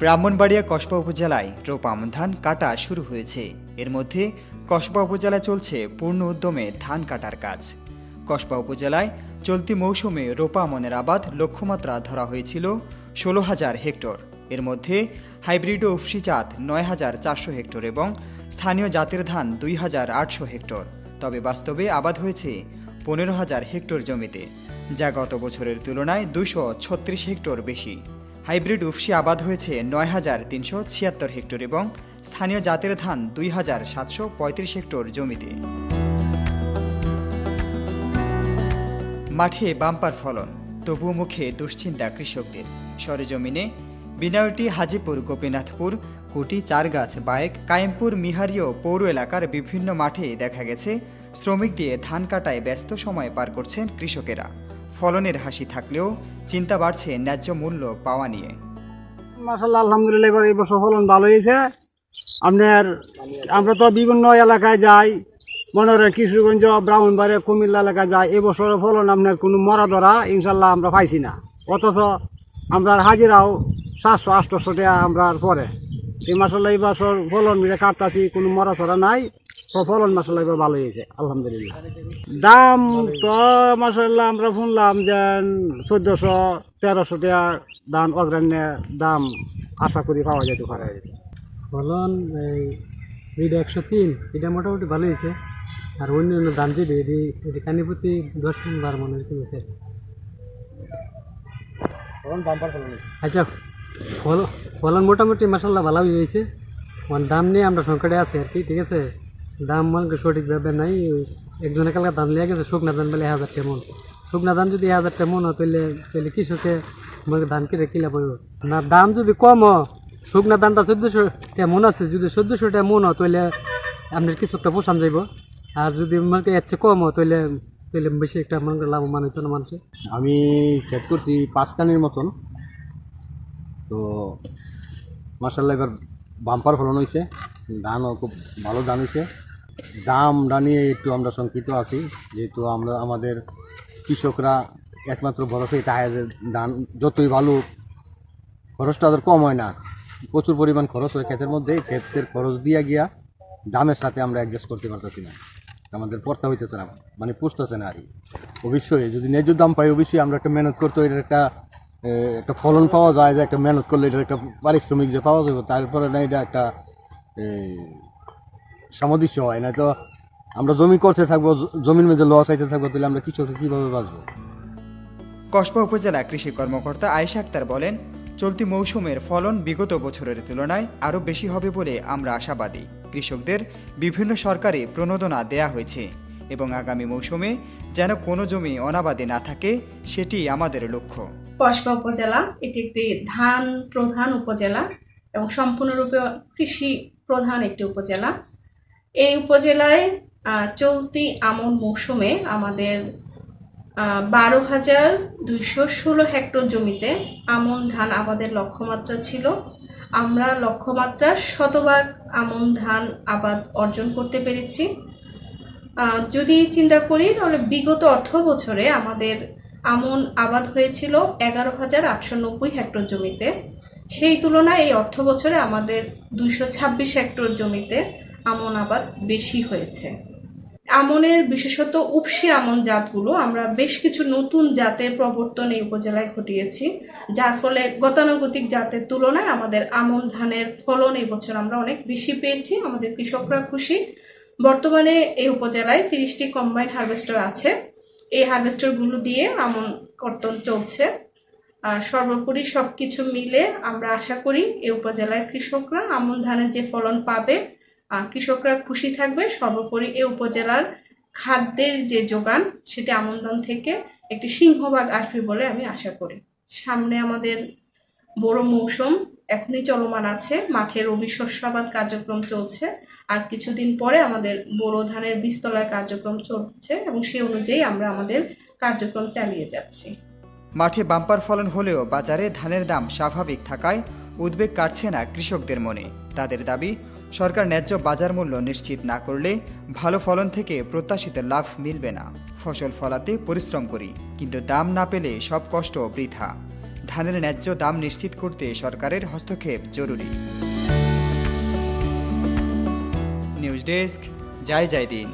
ব্রাহ্মণবাড়িয়া কসবা উপজেলায় রোপাম ধান কাটা শুরু হয়েছে। এর মধ্যে কসবা উপজেলায় চলছে পূর্ণ উদ্যমে ধান কাটার কাজ। কসবা উপজেলায় চলতি মৌসুমে রোপা আমনের আবাদ লক্ষ্যমাত্রা ধরা হয়েছিল ষোলো হাজার হেক্টর। এর মধ্যে হাইব্রিড ও উপসি জাত নয় হাজার চারশো হেক্টর এবং স্থানীয় জাতের ধান দুই হাজার আটশো হেক্টর। তবে বাস্তবে আবাদ হয়েছে পনেরো হাজার হেক্টর জমিতে, যা গত বছরের তুলনায় দুশো ছত্রিশ হেক্টর বেশি। হাইব্রিড উফসি আবাদ হয়েছে নয় হাজার তিনশো ছিয়াত্তর হেক্টর এবং স্থানীয় জাতের ধান দুই হাজার সাতশো পঁয়ত্রিশ হেক্টর জমিতে। মাঠে বাম্পার ফলন, তবুও মুখে দুশ্চিন্তা কৃষকদের। সরেজমিনে বিনায়টি হাজিপুর, গোপীনাথপুর, কুটি, চারগাছ, বায়েক, কায়েমপুর মিহারীয় পৌর এলাকার বিভিন্ন মাঠে দেখা গেছে শ্রমিক দিয়ে ধান কাটায় ব্যস্ত সময় পার করছেন কৃষকেরা। ফলনের হাসি থাকলেও চিন্তা বাড়ছে ন্যায্য মূল্য পাওয়া নিয়ে। মাসাল্লাহ আলহামদুলিল্লাহ, এবার এই বছর ফলন ভালো হয়েছে। আপনার, আমরা তো বিভিন্ন এলাকায় যাই, মনে হয় কিশোরগঞ্জ ব্রাহ্মণবাড়ি কুমিল্লা এলাকায় যাই এই বছরের ফলন আপনার কোনো মরা ধরা ইনশাল্লাহ আমরা পাইছি না। অথচ আমরা হাজিরাও সাতশো আটশোশো টাকা আমরা পরে। এই মাসাল্লাহ এই বছর ফলন কাটতাছি, কোনো মরা চড়া নাই। ফলন মাসাল্লাহ এবার ভালো হয়েছে আলহামদুলিল্লাহ। দাম তো মাসাল্লাহ আমরা শুনলাম যে চোদ্দশো তেরোশো টাকা দাম অগ্রাণ্যে দাম আশা করি পাওয়া যেতে পারে ফলন এই এইটা একশো তিন এটা মোটামুটি ভালো হয়েছে। আর অন্য অন্য দাম যেটি এটি এটি কানি প্রতি দশ বারো মন হয়েছে। আচ্ছা ফল ফলন মোটামুটি মাসাল্লাহ ভালোই হয়েছে। মানে দাম নিয়ে আমরা সংকটে আছি আর কি ঠিক আছে? দাম মানে সঠিকভাবে নাই। একজনে কালকে দাম লিয়ে গেছে, শুকনা ধান বলে এক হাজার টাকা মন। শুকনা ধান যদি এক হাজার টাকা মন হয় তাহলে তাহলে কৃষকে মনে ধান কিনে কিলা পড়বে। না, দাম যদি কম হয়, শুকনা ধানটা চোদ্দোশো টাকা মন আছে, যদি চোদ্দোশো টাকা মন হয় তাহলে আপনার কৃষকটা পোষান যাইব। আর যদি মানে এর চেয়ে কম হয় তাহলে তাহলে বেশি একটা মনে লাভবান হইতো না মানুষের আমি খেত করছি পাঁচ কানির মতন। তো মার্শাল্লাহ এবার বাম্পার ফলন হয়েছে ধানও খুব ভালো ধান হয়েছে দামটা নিয়ে একটু আমরা শঙ্কিত আছি, যেহেতু আমরা, আমাদের কৃষকরা একমাত্র ভরসাই তাই ধান যতই ভালো খরচটা তাদের কম হয় না। প্রচুর পরিমাণ খরচ হয় ক্ষেতের মধ্যে, ক্ষেতের খরচ দিয়ে গিয়া দামের সাথে আমরা অ্যাডজাস্ট করতে পারতেছি না। আমাদের পড়তে হইতেছে না মানে পুষতেছে না আর কি। অবশ্যই, যদি ন্যায্য দাম পাই অবশ্যই আমরা একটা মেহনত করতে, এটার একটা একটা ফলন পাওয়া যায়, যে একটা মেহনত করলে এটার একটা পারিশ্রমিক যে পাওয়া যাবে, তারপরে না এটা একটা সামঞ্জস্য হয় না তো আমরা জমি করতে থাকব জমির মধ্যে লস আইতে থাকব তাহলে আমরা কৃষকরা কীভাবে বাঁচবো? কসবা উপজেলা কৃষি কর্মকর্তা আয়েশা আক্তার বলেন চলতি মৌসুমের ফলন বিগত বছরের তুলনায় আরও বেশি হবে বলে আমরা আশাবাদী। কৃষকদের বিভিন্ন সরকারি প্রণোদনা দেয়া হয়েছে এবং আগামী মৌসুমে যেন কোনো জমি অনাবাদে না থাকে সেটি আমাদের লক্ষ্য। কসবা উপজেলা এটি একটি ধান প্রধান উপজেলা এবং সম্পূর্ণরূপে কৃষি প্রধান একটি উপজেলা। এই উপজেলায় চলতি আমন মৌসুমে আমাদের বারো হাজার দুইশো ষোলো হেক্টর জমিতে আমন ধান আবাদের লক্ষ্যমাত্রা ছিল। আমরা লক্ষ্যমাত্রার শতভাগ আমন ধান আবাদ অর্জন করতে পেরেছি। যদি চিন্তা করি, তাহলে বিগত অর্থ বছরে আমাদের আমন আবাদ হয়েছিল এগারো হাজার আটশো নব্বই হেক্টর জমিতে। সেই তুলনায় এই অর্থ বছরে আমাদের দুইশো ছাব্বিশ হেক্টর জমিতে আমন আবাদ বেশি হয়েছে। আমনের বিশেষত উপসি আমন জাতগুলো আমরা বেশ কিছু নতুন জাতের প্রবর্তন এই উপজেলায় ঘটিয়েছি, যার ফলে গতানুগতিক জাতের তুলনায় আমাদের আমন ধানের ফলন এই বছর আমরা অনেক বেশি পেয়েছি, আমাদের কৃষকরা খুশি। বর্তমানে এই উপজেলায় তিরিশটি কম্বাইন হারভেস্টার আছে। এই হারভেস্টারগুলো দিয়ে আমন কর্তন চলছে। আর সর্বোপরি সব কিছু মিলে আমরা আশা করি এই উপজেলার কৃষকরা আমন ধানের যে ফলন পাবে কৃষকরা খুশি থাকবে। সর্বোপরি এ উপজেলার খাদ্যের যে যোগান, সেটি আমন ধান থেকে একটি সিংহভাগ আসবে বলে আমি আশা করি। সামনে আমাদের বড় মৌসুম, এখনই চলমান আছে। মাঠের রবি শস্যাবাদ কার্যক্রম চলছে। আর কিছুদিন পরে আমাদের বোরো ধানের বীজতলার কার্যক্রম চলছে এবং সে অনুযায়ী আমরা আমাদের কার্যক্রম চালিয়ে যাচ্ছি। মাঠে বাম্পার ফলন হলেও বাজারে ধানের দাম স্বাভাবিক থাকায় উদ্বেগ কাটছে না কৃষকদের মনে। তাদের দাবি সরকার ন্যায্য বাজার মূল্য নিশ্চিত না করলে ভালো ফলন থেকে প্রত্যাশিত লাভ মিলবে না। ফসল ফলাতে পরিশ্রম করি, কিন্তু দাম না পেলে সব কষ্ট বৃথা। ধানের ন্যায্য দাম নিশ্চিত করতে সরকারের হস্তক্ষেপ জরুরি। নিউজ ডেস্ক, জয় জয় দিন।